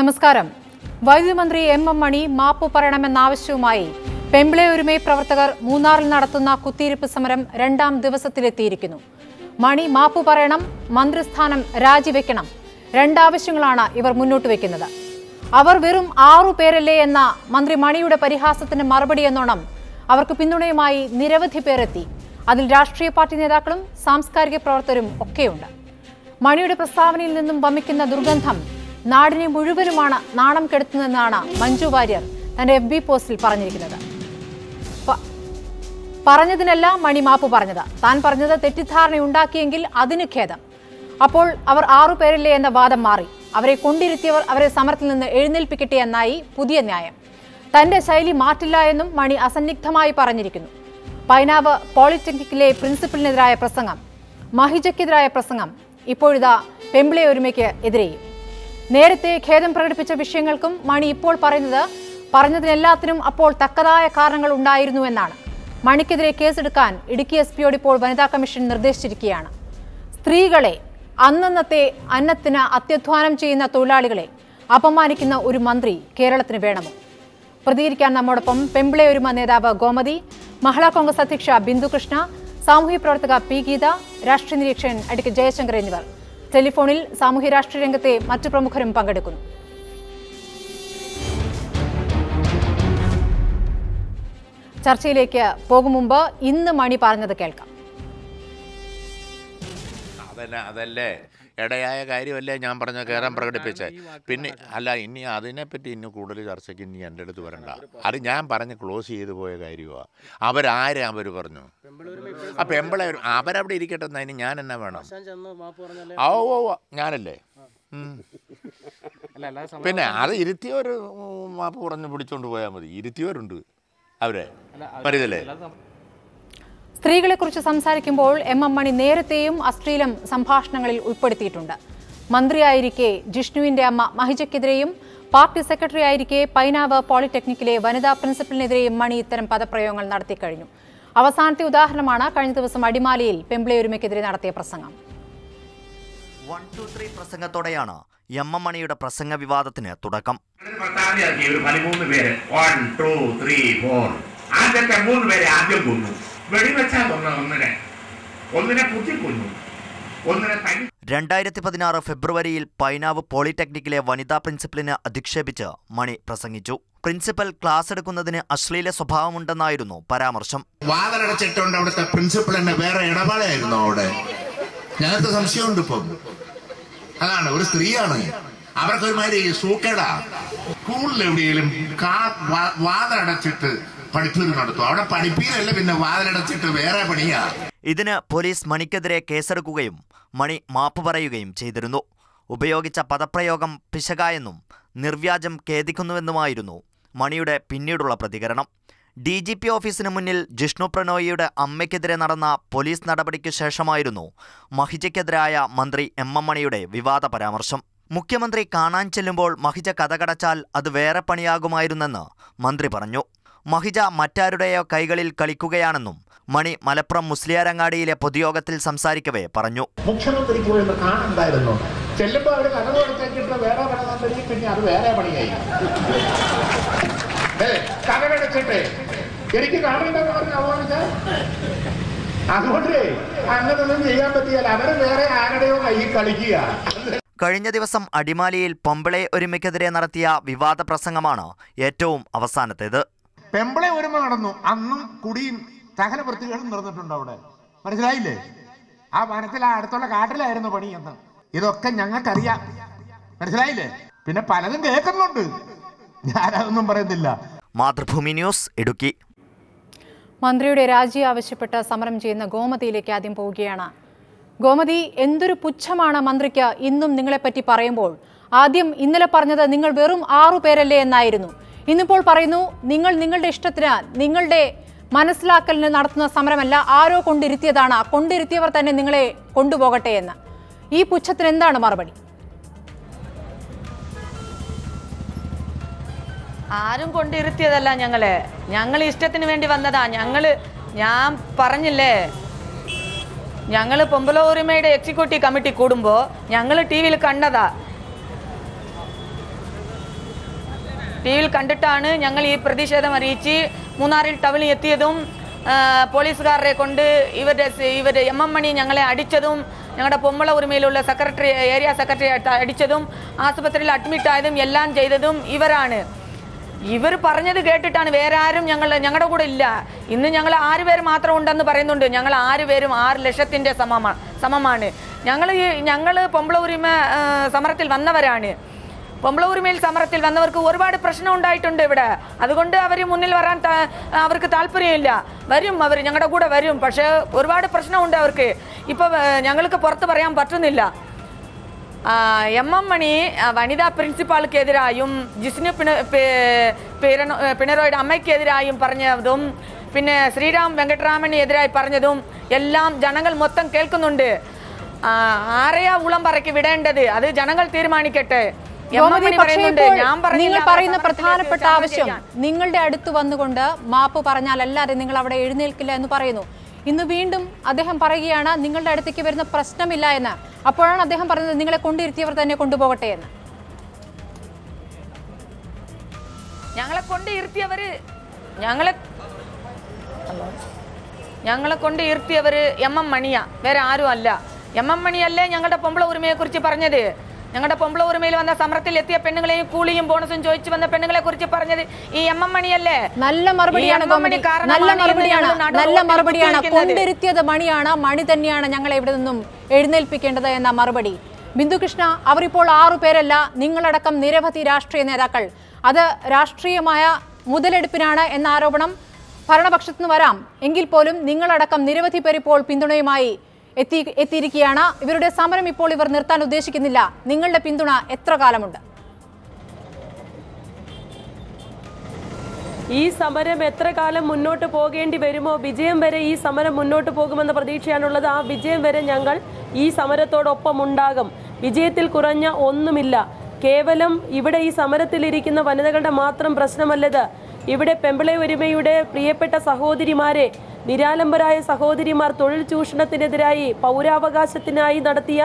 നമസ്കാരം. വൈദ്യുതി മന്ത്രി എം എം മണി മാപ്പ് പറയണമെന്നാവശ്യവുമായി പെമ്പിളെ ഒരുമൈ പ്രവർത്തകർ മൂന്നാറിൽ നടത്തുന്ന കുത്തിയിരിപ്പ് സമരം രണ്ടാം ദിവസത്തിലെത്തിയിരിക്കുന്നു. മണി മാപ്പ് പറയണം മന്ത്രിസ്ഥാനം രാജിവെക്കണം രണ്ടാവശ്യങ്ങളാണ് ഇവർ മുന്നോട്ട് വെക്കുന്നത്. അവർ വെറും ആറു പേരല്ലേ എന്ന മന്ത്രി മണിയുടെ പരിഹാസത്തിന് മറുപടി എന്നോണം അവർക്ക് പിന്തുണയുമായി നിരവധി പേരെത്തി. അതിൽ രാഷ്ട്രീയ പാർട്ടി നേതാക്കളും സാംസ്കാരിക പ്രവർത്തകരും ഒക്കെയുണ്ട്. മണിയുടെ പ്രസ്താവനയിൽ നിന്നും വമിക്കുന്ന ദുർഗന്ധം നാടിനെ മുഴുവനുമാണ് നാണം കെടുത്തുന്നതെന്നാണ് മഞ്ജു വാര്യർ തന്റെ എഫ് ബി പോസ്റ്റിൽ പറഞ്ഞിരിക്കുന്നത്. പറഞ്ഞതിനല്ല മണി മാപ്പ് പറഞ്ഞത്. താൻ പറഞ്ഞത് തെറ്റിദ്ധാരണ ഉണ്ടാക്കിയെങ്കിൽ അതിന് ഖേദം. അപ്പോൾ അവർ ആറു പേരില്ലേ എന്ന വാദം മാറി. അവരെ കൊണ്ടിരുത്തിയവർ അവരെ സമരത്തിൽ നിന്ന് എഴുന്നേൽപ്പിക്കട്ടെ എന്നായി പുതിയ ന്യായം. തന്റെ ശൈലി മാറ്റില്ല എന്നും മണി അസന്നിഗ്ധമായി പറഞ്ഞിരിക്കുന്നു. പൈനാവ് പോളിടെക്നിക്കിലെ പ്രിൻസിപ്പലിനെതിരായ പ്രസംഗം മഹിജയ്ക്കെതിരായ പ്രസംഗം ഇപ്പോഴിതാ പെമ്പിളെ ഒരുമയ്ക്ക് എതിരെയും. നേരത്തെ ഖേദം പ്രകടിപ്പിച്ച വിഷയങ്ങൾക്കും മണി ഇപ്പോൾ പറയുന്നത് പറഞ്ഞതിനെല്ലാത്തിനും അപ്പോൾ തക്കതായ കാരണങ്ങൾ ഉണ്ടായിരുന്നു എന്നാണ്. മണിക്കെതിരെ കേസെടുക്കാൻ ഇടുക്കി എസ് പിയോട് ഇപ്പോൾ വനിതാ കമ്മീഷൻ നിർദ്ദേശിച്ചിരിക്കുകയാണ്. സ്ത്രീകളെ അന്നന്നത്തെ അന്നത്തിന് അത്യധ്വാനം ചെയ്യുന്ന തൊഴിലാളികളെ അപമാനിക്കുന്ന ഒരു മന്ത്രി കേരളത്തിന് വേണമോ? പ്രതികരിക്കാൻ നമ്മോടൊപ്പം പെമ്പിളെ ഒരുമ നേതാവ് ഗോമതി മഹിളാ കോൺഗ്രസ് അധ്യക്ഷ ബിന്ദു കൃഷ്ണ സാമൂഹ്യ പ്രവർത്തക പി ഗീത രാഷ്ട്രീയ നിരീക്ഷകൻ അഡ്വക്കേറ്റ് ജയശങ്കർ എന്നിവർ. ടെലിഫോണിൽ സാമൂഹ്യ രാഷ്ട്രീയ രംഗത്തെ മറ്റു പ്രമുഖരും പങ്കെടുക്കുന്നു. ചർച്ചയിലേക്ക് പോകും മുമ്പ് ഇന്ന് മണി പറഞ്ഞത് കേൾക്കാം. അതല്ല ഇടയായ കാര്യമല്ലേ ഞാൻ പറഞ്ഞ കയറാൻ പ്രകടിപ്പിച്ചേ പിന്നെ അല്ല ഇനി അതിനെപ്പറ്റി ഇനി കൂടുതൽ ചർച്ചയ്ക്ക് ഇനി എന്റെ അടുത്ത് വരണ്ട. അത് ഞാൻ പറഞ്ഞ് ക്ലോസ് ചെയ്തു പോയ കാര്യമാണ് അവരാരെ അവർ പറഞ്ഞു? ആ പെമ്പിളെ അവരവിടെ ഇരിക്കട്ടെ എന്നതിന് ഞാൻ എന്നാ വേണം? ഓ ഓ ഞാനല്ലേ. പിന്നെ അത് ഇരുത്തിയവർ മാപ്പ് പറഞ്ഞ് പിടിച്ചോണ്ട് പോയാൽ മതി. ഇരുത്തിയവരുണ്ട് അവരെ. മരുതല്ലേ സ്ത്രീകളെക്കുറിച്ച് സംസാരിക്കുമ്പോൾ എം എം മണി നേരത്തെയും അശ്ലീലം സംഭാഷണങ്ങളിൽ ഉൾപ്പെടുത്തിയിട്ടുണ്ട്. മന്ത്രിയായിരിക്കെ ജിഷ്ണുവിന്റെ അമ്മ മഹിജയ്ക്കെതിരെയും പാർട്ടി സെക്രട്ടറി ആയിരിക്കെ പൈനാവ് പോളിടെക്നിക്കിലെ വനിതാ പ്രിൻസിപ്പലിനെതിരെയും മണി ഇത്തരം പദപ്രയോഗങ്ങൾ നടത്തിക്കഴിഞ്ഞു അവസാനത്തെ ഉദാഹരണമാണ് കഴിഞ്ഞ ദിവസം അടിമാലിയിൽ പെമ്പിളയൊരുമയ്ക്കെതിരെ നടത്തിയ പ്രസംഗം. വൺ ടു ത്രീ പ്രസംഗത്തോടെയാണ് എം എം മണിയുടെ പ്രസംഗ വിവാദത്തിന് തുടക്കം പതിമൂന്ന് പേര്. വൺ ടു ത്രീ ഫോർ ആദ്യത്തെ മൂന്ന് പേരെ ആദ്യം കൊന്നു. വെടിവെച്ചാ കൊന്ന ഒന്നിനെ. ഒന്നിനെ കുത്തിക്കൊന്നു. ഒന്നിനെ തനി രണ്ടായിരത്തി പതിനാറ് ഫെബ്രുവരിയിൽ പൈനാവ് പോളിടെക്നിക്കിലെ വനിതാ പ്രിൻസിപ്പലിന് അധിക്ഷേപിച്ച് മണി പ്രസംഗിച്ചു. പ്രിൻസിപ്പൽ ക്ലാസ് എടുക്കുന്നതിന് അശ്ലീല സ്വഭാവമുണ്ടെന്നായിരുന്നു പരാമർശം. വാതിലടച്ചിട്ടുണ്ട് അവിടുത്തെ പ്രിൻസിപ്പളിന്റെ വേറെ ഇടപാടായിരുന്നു അവിടെ. ഞങ്ങൾക്ക് സംശയമുണ്ട് ഇപ്പം. അതാണ് ഒരു സ്ത്രീയാണ്. അവർക്ക് ഒരുമാതിരി സൂക്കേടാ. സ്കൂളിൽ എവിടെയെങ്കിലും കാ- വാതിലടച്ചിട്ട് പഠിപ്പീര് നടത്തും. അവിടെ പഠിപ്പീരല്ല പിന്നെ വാതിലടച്ചിട്ട് വേറെ പണിയാ? ഇതിന് പോലീസ് മണിക്കെതിരെ കേസെടുക്കുകയും മണി മാപ്പ് പറയുകയും ചെയ്തിരുന്നു. ഉപയോഗിച്ച പദപ്രയോഗം പിശകായെന്നും നിർവ്യാജം ഖേദിക്കുന്നുവെന്നുമായിരുന്നു മണിയുടെ പിന്നീടുള്ള പ്രതികരണം. ഡി ജി പി ഓഫീസിന് മുന്നിൽ ജിഷ്ണു പ്രണോയിയുടെ അമ്മയ്ക്കെതിരെ നടന്ന പോലീസ് നടപടിക്ക് ശേഷമായിരുന്നു മഹിജയ്ക്കെതിരായ മന്ത്രി എം എം മണിയുടെ വിവാദ പരാമർശം. മുഖ്യമന്ത്രി കാണാൻ ചെല്ലുമ്പോൾ മഹിജ കഥകടച്ചാൽ അത് വേറെ പണിയാകുമായിരുന്നെന്ന് മന്ത്രി പറഞ്ഞു. മഹിജ മറ്റാരുടെയോ കൈകളിൽ കളിക്കുകയാണെന്നും മണി മലപ്പുറം മുസ്ലിയാരങ്ങാടിയിലെ പൊതുയോഗത്തിൽ സംസാരിക്കവേ പറഞ്ഞു. മുഖ്യമന്ത്രി കൂടെ ഒന്ന് കാണണ്ടായിരുന്നു ചെല്ലുമ്പോ അവർ കഥ കൊടുത്തിട്ട് വേറെ പണി തന്നെങ്കിൽ പിന്നെ അത് വേറെ പണിയായി. കഥകടച്ചിട്ട് എനിക്ക് കാണണ്ടെന്ന് പറഞ്ഞ അവമാനിച്ച? അതുകൊണ്ട് അങ്ങനൊന്നും ചെയ്യാൻ പറ്റിയാൽ അവർ വേറെ ആരുടെയോ കൈ കളിക്കുക. കഴിഞ്ഞ ദിവസം അടിമാലിയിൽ പൊമ്പിളെ ഒരുമയ്ക്കെതിരെ നടത്തിയ വിവാദ പ്രസംഗമാണ് ഏറ്റവും അവസാനത്തേത്. പെമ്പിളെ ഒരുമ നടന്നു. അന്നും കുടിയും സകല വൃത്തികളും നടന്നിട്ടുണ്ട് അവിടെ. മനസ്സിലായില്ലേ? ആ വനത്തിൽ ആ അടുത്തുള്ള കാട്ടിലായിരുന്നു പണി എന്ന്. ഇതൊക്കെ ഞങ്ങൾക്കറിയാം. മനസ്സിലായില്ലേ? പിന്നെ പലതും കേൾക്കുന്നുണ്ട്. ഞാനതൊന്നും പറയുന്നില്ല. മാതൃഭൂമി ന്യൂസ് ഇടുക്കി. മന്ത്രിയുടെ രാജി ആവശ്യപ്പെട്ട് സമരം ചെയ്യുന്ന ഗോമതിയിലേക്ക് ആദ്യം പോവുകയാണ്. ഗോമതി എന്തൊരു പുച്ഛമാണ് മന്ത്രിക്ക് ഇന്നും നിങ്ങളെപ്പറ്റി പറയുമ്പോൾ. ആദ്യം ഇന്നലെ പറഞ്ഞത് നിങ്ങൾ വെറും ആറു പേരല്ലേ എന്നായിരുന്നു. ഇന്നിപ്പോൾ പറയുന്നു നിങ്ങൾ നിങ്ങളുടെ ഇഷ്ടത്തിന് നിങ്ങളുടെ മനസ്സിലാക്കലിന് നടത്തുന്ന സമരമല്ല ആരോ കൊണ്ടിരുത്തിയതാണ് കൊണ്ടിരുത്തിയവർ തന്നെ നിങ്ങളെ കൊണ്ടുപോകട്ടെ എന്ന്. ഈ പുച്ഛത്തിന് എന്താണ് മറുപടി? ആരും കൊണ്ടിരുത്തിയതല്ല ഞങ്ങൾ. ഞങ്ങൾ ഇഷ്ടത്തിന് വേണ്ടി വന്നതാ. ഞങ്ങൾ ഞാൻ പറഞ്ഞില്ലേ? ഞങ്ങൾ പൊമ്പലോറിമയുടെ എക്സിക്യൂട്ടീവ് കമ്മിറ്റി കൂടുമ്പോ ഞങ്ങൾ ടി വിയിൽ കണ്ടതാ. ടി വിയിൽ കണ്ടിട്ടാണ് ഞങ്ങൾ ഈ പ്രതിഷേധം അറിയിച്ച് മൂന്നാറിൽ ടൗണിൽ എത്തിയതും പോലീസുകാരെ കൊണ്ട് ഇവരുടെ ഇവരുടെ എം എം മണി ഞങ്ങളെ അടിച്ചതും ഞങ്ങളുടെ പൊമ്മള ഉரிമയിലുള്ള സെക്രട്ടറി ഏരിയ സെക്രട്ടറി അടിച്ചതും ആശുപത്രിയിൽ അഡ്മിറ്റ് ആയതും എല്ലാം ചെയ്തതും ഇവരാണ്. ഇവർ പറഞ്ഞത് കേട്ടിട്ടാണ് വേറെ ആരും ഞങ്ങൾ ഞങ്ങളുടെ കൂടെ ഇല്ല. ഇന്ന് ഞങ്ങൾ ആറ് പേര് മാത്രം ഉണ്ടെന്ന് പറയുന്നുണ്ട്. ഞങ്ങൾ ആറ് പേരും ആറ് ലക്ഷത്തിന്റെ സമമാണ്. സമമാണ് ഞങ്ങൾ ഞങ്ങൾ പൊമ്പള ഉരിമ സമരത്തിൽ വന്നവരാണ്. പൊമ്പള ഉരിമയിൽ സമരത്തിൽ വന്നവർക്ക് ഒരുപാട് പ്രശ്നം ഉണ്ടായിട്ടുണ്ട് ഇവിടെ. അതുകൊണ്ട് അവർ മുന്നിൽ വരാൻ അവർക്ക് താല്പര്യമില്ല. വരും അവർ ഞങ്ങളുടെ കൂടെ വരും. പക്ഷേ ഒരുപാട് പ്രശ്നമുണ്ട് അവർക്ക്. ഇപ്പൊ ഞങ്ങൾക്ക് പുറത്ത് പറയാൻ പറ്റുന്നില്ല. എം എം മണി വനിതാ പ്രിൻസിപ്പാൾക്കെതിരായും ജിസ്നു പിണ പിണറോയുടെ അമ്മയ്ക്കെതിരായും പറഞ്ഞതും പിന്നെ ശ്രീരാം വെങ്കട്ടരാമന് എതിരായി പറഞ്ഞതും എല്ലാം ജനങ്ങൾ മൊത്തം കേൾക്കുന്നുണ്ട്. ആരെയാ ഉളം പറക്കി വിടേണ്ടത്? അത് ജനങ്ങൾ തീരുമാനിക്കട്ടെ. നിങ്ങൾ പറയുന്ന പ്രധാനപ്പെട്ട ആവശ്യം നിങ്ങളുടെ അടുത്ത് വന്നുകൊണ്ട് മാപ്പ് പറഞ്ഞാൽ അല്ലാതെ നിങ്ങൾ അവിടെ എഴുന്നേൽക്കില്ല എന്ന് പറയുന്നു. ഇന്ന് വീണ്ടും അദ്ദേഹം പറയുകയാണ് നിങ്ങളുടെ അടുത്തേക്ക് വരുന്ന പ്രശ്നമില്ല എന്ന്. അപ്പോഴാണ് അദ്ദേഹം പറയുന്നത് നിങ്ങളെ കൊണ്ടിരുത്തിയവർ തന്നെ കൊണ്ടുപോകട്ടെ എന്ന്. ഞങ്ങളെ കൊണ്ട് ഇരുത്തിയവര് ഞങ്ങളെ ഞങ്ങളെ കൊണ്ട് ഇരുത്തിയവര് എം എം മണിയാ വേറെ ആരും അല്ല. എം എം മണിയല്ലേ ഞങ്ങളുടെ പൊമ്പള ഉரிമയെ കുറിച്ച് പറഞ്ഞത്? ഞങ്ങളുടെ പൊമ്പള ഉரிമയിൽ വന്ന സമരത്തിൽ എത്തിയ പെണ്ണുങ്ങളെയും കൂലിയും ബോണസും ചോദിച്ചു വന്ന പെണ്ണുങ്ങളെ കുറിച്ച് പറഞ്ഞത് ഈ എം എം മണിയല്ലേ നല്ല മറുപടിയാണ്. നല്ല മറുപടിയാണ് നല്ല മറുപടിയാണ്. കൊണ്ടിരുത്തിയത് മണിയാണ്. മണി തന്നെയാണ് ഞങ്ങളെ ഇവിടെ നിന്നും എഴുന്നേൽപ്പിക്കേണ്ടത് എന്ന മറുപടി. ബിന്ദുകൃഷ്ണ അവർ ഇപ്പോൾ ആറു പേരല്ല നിങ്ങളടക്കം നിരവധി രാഷ്ട്രീയ നേതാക്കൾ. അത് രാഷ്ട്രീയമായ മുതലെടുപ്പിനാണ് എന്ന ആരോപണം ഭരണപക്ഷത്തുനിന്ന് വരാം. എങ്കിൽ പോലും നിങ്ങളടക്കം നിരവധി പേരിപ്പോൾ പിന്തുണയുമായി എത്തി എത്തിയിരിക്കുകയാണ്. ഇവരുടെ സമരം ഇപ്പോൾ ഇവർ നിർത്താൻ ഉദ്ദേശിക്കുന്നില്ല. നിങ്ങളുടെ പിന്തുണ എത്ര കാലമുണ്ട്? ഈ സമരം എത്ര കാലം മുന്നോട്ട് പോകേണ്ടി വരുമോ? വിജയം വരെ ഈ സമരം മുന്നോട്ട് പോകുമെന്ന പ്രതീക്ഷയാണുള്ളത്. ആ വിജയം വരെ ഞങ്ങൾ ഈ സമരത്തോടൊപ്പം ഉണ്ടാകും. വിജയത്തിൽ കുറഞ്ഞ ഒന്നുമില്ല. കേവലം ഇവിടെ ഈ സമരത്തിലിരിക്കുന്ന വനിതകളുടെ മാത്രം പ്രശ്നമല്ലത്. ഇവിടെ പെമ്പിളെ ഒരുമയുടെ പ്രിയപ്പെട്ട സഹോദരിമാരെ നിരാലംബരായ സഹോദരിമാർ തൊഴിൽ ചൂഷണത്തിനെതിരായി പൗരാവകാശത്തിനായി നടത്തിയ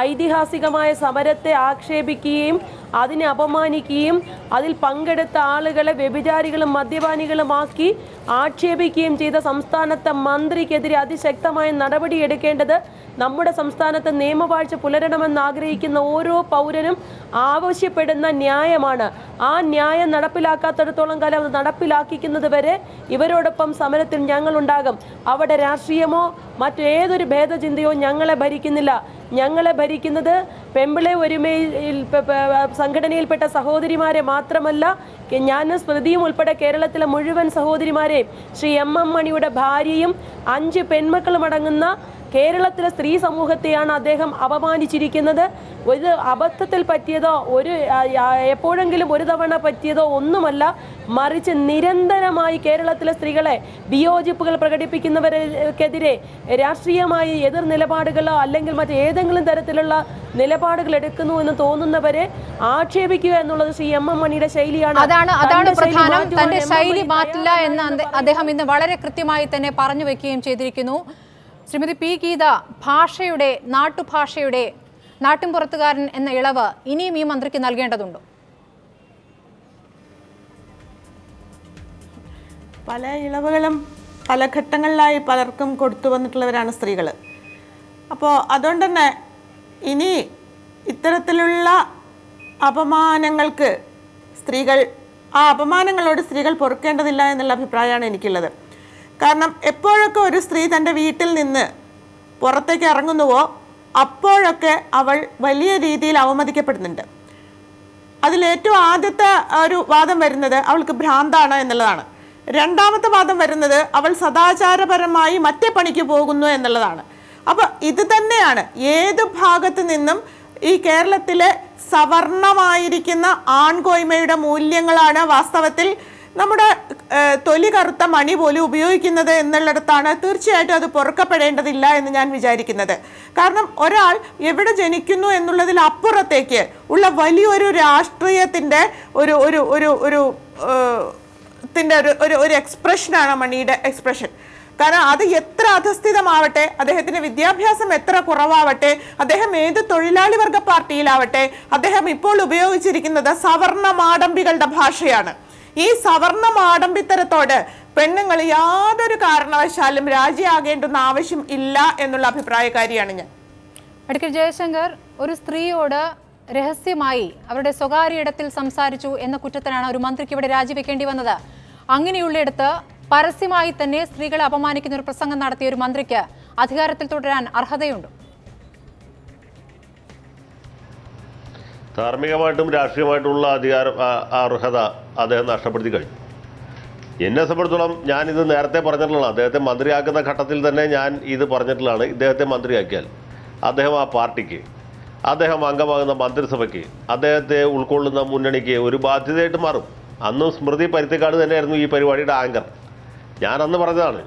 ഐതിഹാസികമായ സമരത്തെ ആക്ഷേപിക്കുകയും അതിനെ അപമാനിക്കുകയും അതിൽ പങ്കെടുത്ത ആളുകളെ വ്യഭിചാരികളും മദ്യപാനികളുമാക്കി ആക്ഷേപിക്കുകയും ചെയ്ത സംസ്ഥാനത്തെ മന്ത്രിക്കെതിരെ അതിശക്തമായ നടപടിയെടുക്കേണ്ടത് നമ്മുടെ സംസ്ഥാനത്ത് നിയമവാഴ്ച പുലരണമെന്ന് ആഗ്രഹിക്കുന്ന ഓരോ പൗരനും ആവശ്യപ്പെടുന്ന ന്യായമാണ്. ആ ന്യായം നടപ്പിലാക്കാത്തിടത്തോളം കാലം അത് നടപ്പിലാക്കിക്കുന്നത് വരെ ഇവരോടൊപ്പം സമരത്തിൽ ഞങ്ങളുണ്ടാകും. അവിടെ രാഷ്ട്രീയമോ മറ്റേതൊരു ഭേദചിന്തയോ ഞങ്ങളെ ഭരിക്കുന്നില്ല. ഞങ്ങളെ ഭരിക്കുന്നത് പെമ്പിളെ ഒരുമയിൽ സംഘടനയിൽപ്പെട്ട സഹോദരിമാരെ മാത്രമല്ല ഞാനും സ്മൃതിയും ഉൾപ്പെടെ കേരളത്തിലെ മുഴുവൻ സഹോദരിമാരെയും ശ്രീ എം എം മണിയുടെ ഭാര്യയും അഞ്ച് പെൺമക്കളും അടങ്ങുന്ന കേരളത്തിലെ സ്ത്രീ സമൂഹത്തെയാണ് അദ്ദേഹം അപമാനിച്ചിരിക്കുന്നത്. ഒരു അബദ്ധത്തിൽ പറ്റിയതോ ഒരു എപ്പോഴെങ്കിലും ഒരു തവണ പറ്റിയതോ ഒന്നുമല്ല. മറിച്ച് നിരന്തരമായി കേരളത്തിലെ സ്ത്രീകളെ വിയോജിപ്പുകൾ പ്രകടിപ്പിക്കുന്നവർക്കെതിരെ രാഷ്ട്രീയമായി എതിർ നിലപാടുകളോ അല്ലെങ്കിൽ മറ്റേതെങ്കിലും തരത്തിലുള്ള നിലപാടുകൾ എടുക്കുന്നു എന്ന് തോന്നുന്നവരെ ആക്ഷേപിക്കുക എന്നുള്ളത് ശ്രീ എം എം മണിയുടെ ശൈലിയാണ്. അതാണ് അതാണ് പ്രധാനം. തന്റെ ശൈലി മാറ്റില്ല എന്ന് അദ്ദേഹം ഇന്ന് വളരെ കൃത്യമായി തന്നെ പറഞ്ഞു വെക്കുകയും ചെയ്തിരിക്കുന്നു. ശ്രീമതി പി ഗീത ഭാഷയുടെ നാട്ടുഭാഷയുടെ നാട്ടിൻപുറത്തുകാരൻ എന്ന ഇളവ് ഇനിയും ഈ മന്ത്രിക്ക് നൽകേണ്ടതുണ്ടോ? പല ഇളവുകളും പല ഘട്ടങ്ങളിലായി പലർക്കും കൊടുത്തു വന്നിട്ടുള്ളവരാണ് സ്ത്രീകൾ. അപ്പോൾ അതുകൊണ്ട് തന്നെ ഇനി ഇത്തരത്തിലുള്ള അപമാനങ്ങൾക്ക് സ്ത്രീകൾ ആ അപമാനങ്ങളോട് സ്ത്രീകൾ പൊറുക്കേണ്ടതില്ല എന്നുള്ള അഭിപ്രായമാണ് എനിക്കുള്ളത്. കാരണം എപ്പോഴൊക്കെ ഒരു സ്ത്രീ തന്റെ വീട്ടിൽ നിന്ന് പുറത്തേക്ക് ഇറങ്ങുന്നുവോ അപ്പോഴൊക്കെ അവൾ വലിയ രീതിയിൽ അവമതിക്കപ്പെടുന്നുണ്ട്. അതിലേറ്റവും ആദ്യത്തെ ഒരു വാദം വരുന്നത് അവൾക്ക് ഭ്രാന്താണ് എന്നുള്ളതാണ്. രണ്ടാമത്തെ വാദം വരുന്നത് അവൾ സദാചാരപരമായി മറ്റേ പണിക്ക് പോകുന്നു എന്നുള്ളതാണ്. അപ്പോൾ ഇത് തന്നെയാണ് ഏത് ഭാഗത്ത് നിന്നും ഈ കേരളത്തിലെ സവർണമായിരിക്കുന്ന ആൺകോയ്മയുടെ മൂല്യങ്ങളാണ് വാസ്തവത്തിൽ നമ്മുടെ തൊലി കറുത്ത മണി പോലും ഉപയോഗിക്കുന്നത് എന്നുള്ളിടത്താണ് തീർച്ചയായിട്ടും അത് പൊറുക്കപ്പെടേണ്ടതില്ല എന്ന് ഞാൻ വിചാരിക്കുന്നത്. കാരണം ഒരാൾ എവിടെ ജനിക്കുന്നു എന്നുള്ളതിൽ അപ്പുറത്തേക്ക് ഉള്ള വലിയൊരു രാഷ്ട്രീയത്തിന്റെ ഒരു ഒരു ഒരു ഒരു ത്തിന്റെ ഒരു ഒരു ഒരു എക്സ്പ്രഷനാണ് മണിയുടെ എക്സ്പ്രഷൻ. കാരണം അത് എത്ര അധസ്ഥിതമാവട്ടെ അദ്ദേഹത്തിന്റെ വിദ്യാഭ്യാസം എത്ര കുറവാവട്ടെ അദ്ദേഹം ഏത് തൊഴിലാളി വർഗ പാർട്ടിയിലാവട്ടെ അദ്ദേഹം ഇപ്പോൾ ഉപയോഗിച്ചിരിക്കുന്നത് സവർണ മാടമ്പികളുടെ ഭാഷയാണ്. ഈ സവർണ മാടമ്പിത്തരത്തോട് പെണ്ണുങ്ങൾ യാതൊരു കാരണവശാലും രാജിയാകേണ്ടുന്ന ആവശ്യം ഇല്ല എന്നുള്ള അഭിപ്രായക്കാരിയാണ് ഞാൻ. അഡ്വക്കേറ്റ് ജയശങ്കർ ഒരു സ്ത്രീയോട് രഹസ്യമായി അവരുടെ സ്വകാര്യ ഇടത്തിൽ സംസാരിച്ചു എന്ന കുറ്റത്തിനാണ് ഒരു മന്ത്രിക്ക് ഇവിടെ രാജിവെക്കേണ്ടി വന്നത്. അങ്ങനെയുള്ളിടത്ത് പരസ്യമായി തന്നെ സ്ത്രീകളെ അപമാനിക്കുന്ന ഒരു പ്രസംഗം നടത്തിയ ഒരു മന്ത്രിക്ക് അധികാരത്തിൽ തുടരാൻ അർഹതയുണ്ടോ. ധാർമ്മികമായിട്ടും രാഷ്ട്രീയമായിട്ടുള്ള അധികാരം അർഹത അദ്ദേഹം നഷ്ടപ്പെടുത്തി കഴിഞ്ഞു. എന്നെ സംബന്ധിച്ചിടത്തോളം ഞാനിത് നേരത്തെ പറഞ്ഞിട്ടുള്ളതാണ്. അദ്ദേഹത്തെ മന്ത്രിയാക്കുന്ന ഘട്ടത്തിൽ തന്നെ ഞാൻ ഇത് പറഞ്ഞിട്ടുള്ളതാണ്. ഇദ്ദേഹത്തെ മന്ത്രിയാക്കിയാൽ അദ്ദേഹം ആ പാർട്ടിക്ക് അദ്ദേഹം അംഗമാകുന്ന മന്ത്രിസഭയ്ക്ക് അദ്ദേഹത്തെ ഉൾക്കൊള്ളുന്ന മുന്നണിക്ക് ഒരു ബാധ്യതയായിട്ട് മാറും. അന്നും സ്മൃതി പരുത്തിക്കാട് തന്നെയായിരുന്നു ഈ പരിപാടിയുടെ ആങ്കർ. ഞാൻ അന്ന് പറഞ്ഞതാണ്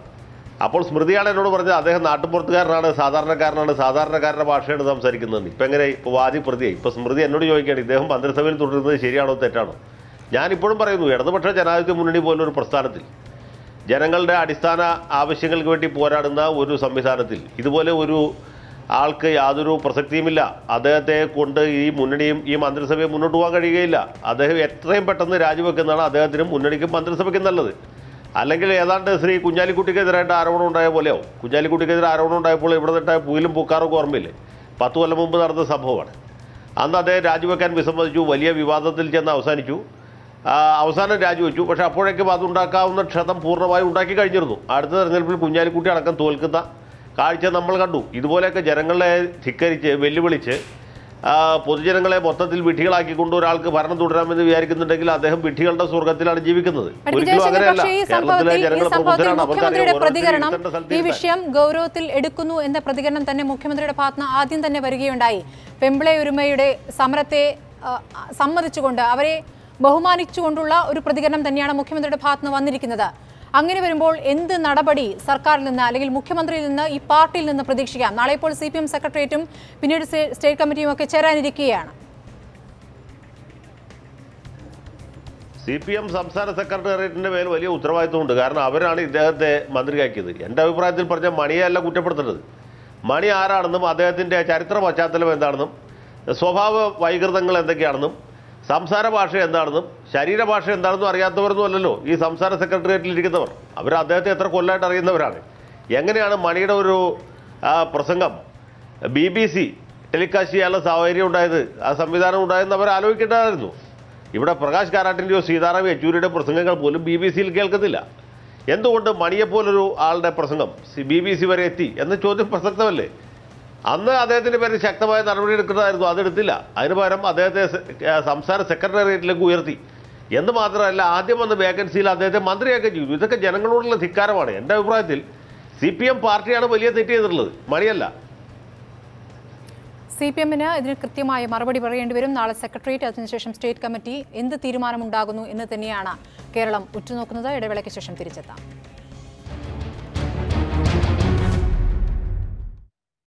അപ്പോൾ സ്മൃതിയാണ് എന്നോട് പറഞ്ഞത്. അദ്ദേഹം നാട്ടുപുറത്തുകാരനാണ് സാധാരണക്കാരനാണ് സാധാരണക്കാരുടെ ഭാഷയാണ് സംസാരിക്കുന്നതെന്ന്. ഇപ്പം എങ്ങനെ ഇപ്പോൾ വാദി പ്രതിയായി? ഇപ്പോൾ സ്മൃതി എന്നോട് ചോദിക്കുകയാണ് ഇദ്ദേഹം മന്ത്രിസഭയിൽ തുടരുന്നത് ശരിയാണോ തെറ്റാണോ? ഞാനിപ്പോഴും പറയുന്നു ഇടതുപക്ഷ ജനാധിപത്യ മുന്നണി പോലൊരു പ്രസ്ഥാനത്തിൽ ജനങ്ങളുടെ അടിസ്ഥാന ആവശ്യങ്ങൾക്ക് വേണ്ടി പോരാടുന്ന ഒരു സംവിധാനത്തിൽ ഇതുപോലെ ഒരു ആൾക്ക് യാതൊരു പ്രസക്തിയുമില്ല. അദ്ദേഹത്തെ കൊണ്ട് ഈ മുന്നണിയും ഈ മന്ത്രിസഭയും മുന്നോട്ട് പോകാൻ കഴിയുകയില്ല. അദ്ദേഹം എത്രയും പെട്ടെന്ന് രാജിവെക്കുന്നതാണ് അദ്ദേഹത്തിനും മുന്നണിക്കും മന്ത്രിസഭയ്ക്കും നല്ലത്. അല്ലെങ്കിൽ ഏതാണ്ട് ശ്രീ കുഞ്ഞാലിക്കുട്ടിക്കെതിരായിട്ട് ആരോപണം ഉണ്ടായ പോലെയാവും. കുഞ്ഞാലിക്കുട്ടിക്കെതിരെ ആരോപണം ഉണ്ടായപ്പോൾ ഇവിടെ നിട്ടായ പുയിലും പൂക്കാറൊക്കെ ഓർമ്മയില്ലേ? പത്ത് കൊല്ലം മുമ്പ് നടന്ന സംഭവമാണ്. അന്ന് അദ്ദേഹം രാജിവെക്കാൻ വിസമ്മതിച്ചു വലിയ വിവാദത്തിൽ ചെന്ന് അവസാനിച്ചു. അവസാനം രാജിവെച്ചു. പക്ഷേ അപ്പോഴേക്കും അതുണ്ടാക്കാവുന്ന ക്ഷതം പൂർണമായും ഉണ്ടാക്കി കഴിഞ്ഞിരുന്നു. അടുത്ത തെരഞ്ഞെടുപ്പിൽ കുഞ്ഞാലിക്കുട്ടി അടക്കം തോൽക്കുന്ന കാഴ്ച നമ്മൾ കണ്ടു. ഇതുപോലെയൊക്കെ ജനങ്ങളെ ധിക്കരിച്ച് വെല്ലുവിളിച്ച് പൊതുജനങ്ങളെ മൊത്തത്തിൽ വിഡ്ഢികളാക്കിക്കൊണ്ട് ഒരാൾക്ക് ഭരണം തുടരാമെന്ന് വിചാരിക്കുന്നുണ്ടെങ്കിൽ അദ്ദേഹം വിഡ്ഢികളുടെ സ്വർഗത്തിലാണ് ജീവിക്കുന്നത്. പ്രതികരണം ഈ വിഷയം ഗൗരവത്തിൽ എടുക്കുന്നു എന്ന പ്രതികരണം തന്നെ മുഖ്യമന്ത്രിയുടെ ഭാഗത്ത് ആദ്യം തന്നെ വരികയുണ്ടായി. പെമ്പിളെ ഒരുമയുടെ സമരത്തെ സമ്മതിച്ചുകൊണ്ട് അവരെ ബഹുമാനിച്ചുകൊണ്ടുള്ള ഒരു പ്രതികരണം തന്നെയാണ് മുഖ്യമന്ത്രിയുടെ ഭാഗത്ത് വന്നിരിക്കുന്നത്. അങ്ങനെ വരുമ്പോൾ എന്ത് നടപടി സർക്കാരിൽ നിന്ന് അല്ലെങ്കിൽ മുഖ്യമന്ത്രിയിൽ നിന്ന് ഈ പാർട്ടിയിൽ നിന്ന് പ്രതീക്ഷിക്കാം? നാളെ ഇപ്പോൾ സി പി എം സെക്രട്ടേറിയറ്റും പിന്നീട് സ്റ്റേറ്റ് കമ്മിറ്റിയും ഒക്കെ ചേരാനിരിക്കുകയാണ്. സി പി എം സംസ്ഥാന സെക്രട്ടേറിയറ്റിന്റെ മേൽ വലിയ ഉത്തരവാദിത്വമുണ്ട്. കാരണം അവരാണ് ഇദ്ദേഹത്തെ മന്ത്രിയാക്കിയത്. എന്റെ അഭിപ്രായത്തിൽ പറഞ്ഞ മണിയല്ല കുറ്റപ്പെടുത്തേണ്ടത്. മണി ആരാണെന്നും അദ്ദേഹത്തിന്റെ ചരിത്ര പശ്ചാത്തലം എന്താണെന്നും സ്വഭാവ വൈകൃതങ്ങൾ എന്തൊക്കെയാണെന്നും സംസാര ഭാഷ എന്താണെന്നും ശരീരഭാഷ എന്താണെന്നും അറിയാത്തവരൊന്നും അല്ലല്ലോ ഈ സംസാര സെക്രട്ടേറിയറ്റിൽ ഇരിക്കുന്നവർ. അവർ അദ്ദേഹത്തെ എത്ര കൊല്ലമായിട്ട് അറിയുന്നവരാണ്. എങ്ങനെയാണ് മണിയുടെ ഒരു പ്രസംഗം? ബി ബി സി ടെലികാസ്റ്റ് ചെയ്യാനുള്ള സാഹചര്യം ഉണ്ടായത് ആ സംവിധാനം ഉണ്ടായെന്ന് അവർ ആലോചിക്കേണ്ടതായിരുന്നു. ഇവിടെ പ്രകാശ് കാരാട്ടിന്റെയോ സീതാറാം യെച്ചൂരിയുടെ പ്രസംഗങ്ങൾ പോലും ബി ബി സിയിൽ കേൾക്കത്തില്ല എന്തുകൊണ്ട് മണിയെപ്പോലൊരു ആളുടെ പ്രസംഗം ബി ബി സി വരെ എത്തി? എന്ന ചോദ്യം പ്രസക്തമല്ലേ? അന്ന് അദ്ദേഹത്തിന്റെ പേരിൽ ശക്തമായ നടപടി എടുക്കുന്നതായിരുന്നു. അതെടുത്തില്ല. അതിന് പകരം അദ്ദേഹത്തെ സംസ്ഥാന സെക്രട്ടേറിയറ്റിലേക്ക് ഉയർത്തി. എന്ന് മാത്രമല്ല ആദ്യം വന്ന വേക്കൻസിയിൽ അദ്ദേഹത്തെ മന്ത്രിയൊക്കെ ചെയ്തു. ഇതൊക്കെ ജനങ്ങളോടുള്ള ധിക്കാരമാണ്. എന്റെ അഭിപ്രായത്തിൽ സി പി എം പാർട്ടിയാണ് വലിയ തെറ്റ് ചെയ്തിട്ടുള്ളത്. മണിയല്ല. സി പി എമ്മിന് ഇതിന് കൃത്യമായ മറുപടി പറയേണ്ടി വരും. നാളെ സെക്രട്ടേറിയറ്റ് അതിനുശേഷം സ്റ്റേറ്റ് കമ്മിറ്റി എന്ത് തീരുമാനമുണ്ടാകുന്നു എന്ന് തന്നെയാണ് കേരളം ഉറ്റുനോക്കുന്നത്. ഇടവേളയ്ക്ക് ശേഷം തിരിച്ചെത്താം.